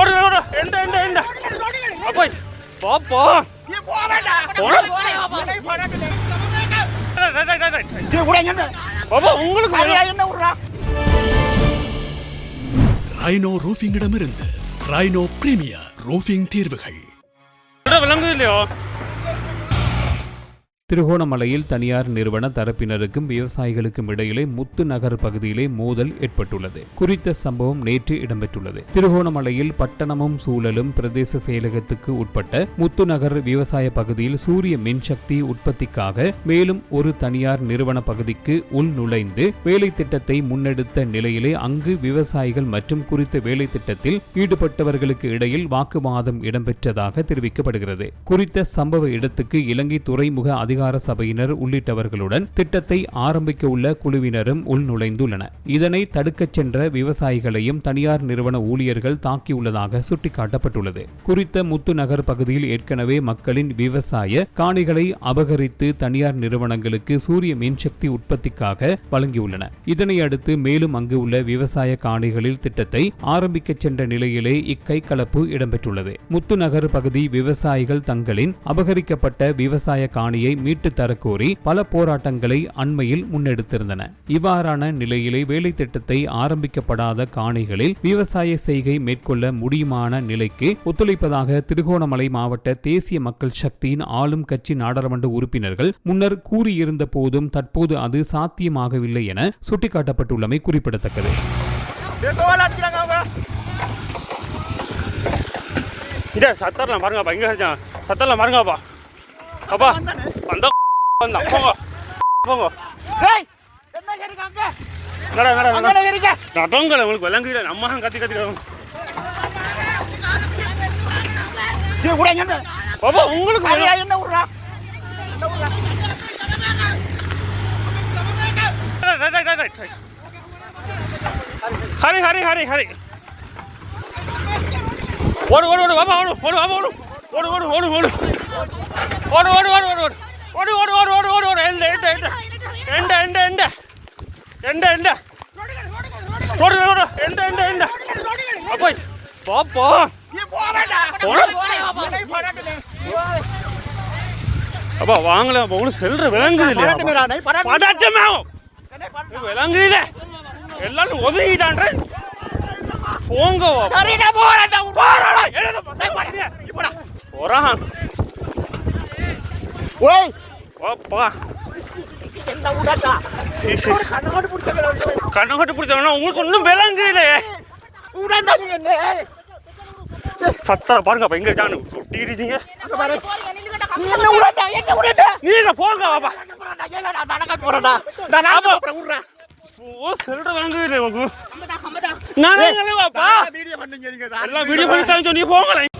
ஓடு ஓடு எந்த எந்த எந்த? அப்பா பாப்பா. பாப்பா. உங்களுக்கு வேணும். ரைனோ ரூஃபிங்கிடமிருந்து ரைனோ பிரீமியர் ரூஃபிங் தீர்வுகள். விட விளங்கு இல்லையோ? திருகோணமலையில் தனியார் நிறுவன தரப்பினருக்கும் விவசாயிகளுக்கும் இடையிலே முத்து நகர் பகுதியிலே மோதல் ஏற்பட்டுள்ளது. குறித்த சம்பவம் நேற்று இடம்பெற்றுள்ளது. திருகோணமலையில் பட்டணமும் சூழலும் பிரதேச செயலகத்துக்கு உட்பட்ட முத்து நகர் விவசாய பகுதியில் சூரிய மின்சக்தி உற்பத்திக்காக மேலும் ஒரு தனியார் நிறுவன பகுதிக்கு உள் நுழைந்து வேலை திட்டத்தை முன்னெடுத்த நிலையிலே அங்கு விவசாயிகள் மற்றும் குறித்த வேலை திட்டத்தில் ஈடுபட்டவர்களுக்கு இடையில் வாக்குவாதம் இடம்பெற்றதாக தெரிவிக்கப்படுகிறது. குறித்த சம்பவ இடத்துக்கு இலங்கை துறைமுக அதிகாரி அதிகார சபையினர் உள்ளிட்டவர்களுடன் திட்டத்தை ஆரம்பிக்க உள்ள குழுவினரும் உள்நுழைந்துள்ளனர். இதனை தடுக்கச் சென்ற விவசாயிகளையும் தனியார் நிறுவன ஊழியர்கள் தாக்கியுள்ளதாக சுட்டிக்காட்டப்பட்டுள்ளது. குறித்த முத்துநகர் பகுதியில் ஏற்கனவே மக்களின் விவசாய காணிகளை அபகரித்து தனியார் நிறுவனங்களுக்கு சூரிய மின்சக்தி உற்பத்திக்காக வழங்கியுள்ளன. இதனையடுத்து மேலும் அங்கு உள்ள விவசாய காணிகளில் திட்டத்தை ஆரம்பிக்கச் சென்ற நிலையிலே இக்கை கலப்பு இடம்பெற்றுள்ளது முத்துநகர் பகுதி விவசாயிகள் தங்களின் அபகரிக்கப்பட்ட விவசாய காணியை மீட்டு தரக்கோரி பல போராட்டங்களை அண்மையில் முன்னெடுத்திருந்தன இவ்வாறான நிலையிலே வேலை திட்டத்தை ஆரம்பிக்கப்படாத காணிகளில் விவசாய செய்கை மேற்கொள்ள முடியுமான நிலைக்கு ஒத்துழைப்பதாக திருகோணமலை மாவட்ட தேசிய மக்கள் சக்தியின் ஆளும் கட்சி நாடாளுமன்ற உறுப்பினர்கள் முன்னர் கூறியிருந்த போதும் தற்போது அது சாத்தியமாகவில்லை என சுட்டிக்காட்டப்பட்டுள்ளமை குறிப்பிடத்தக்கது இங்க சத்தரலாம் பாருங்கப்பா இங்கே இருக்கான். சத்தரலாம் பாருங்கப்பா அப்பா வந்த வந்தான் போங்க போங்க நடா நடா நடா நடங்கல உங்களுக்கு விளங்குல நம்ம தான் கத்தி கத்தி கிடக்கும். பாப்பா உங்களுக்கு ரைட், ரைட். ஹரி ஹரி ஹரி ஹரி ஓடு ஓடு ஓடு பாப்பா ஓடு ஓடு பாப்பா ஓடு ஓடு ஓடு ஓடு ஓடு ஓடு ஓடு ஓடு ஓடு ஓடு. ஓடு ஓடு ஓடு ஓடு ஓடு ஓடு. எண்ட எண்ட எண்ட. எண்ட எண்ட எண்ட. எண்ட ஓடு ஓடு எண்ட எண்ட எண்ட. அப்பா பாப்பா. அப்பா வாங்கல. உங்களுக்கு செல்ற விளங்குது இல்லையா? படட்டமே விளங்குல எல்லாரும் ஒதுங்கிட்டான்ற. போங்க. போறான் ஓய். ஓப்பா கண்ணகட்டு பிடிச்சவனா உங்களுக்கு ஒன்றும் விளங்கல சத்தர பாருங்க அப்ப எங்க ஜானு கொட்டி இடிச்சீங்க. நீங்க போங்க பாப்பா சொல்ற வாங்க நானே வாப்பா. எல்லாம் வீடியோ பண்ணி நீங்க போங்களேன்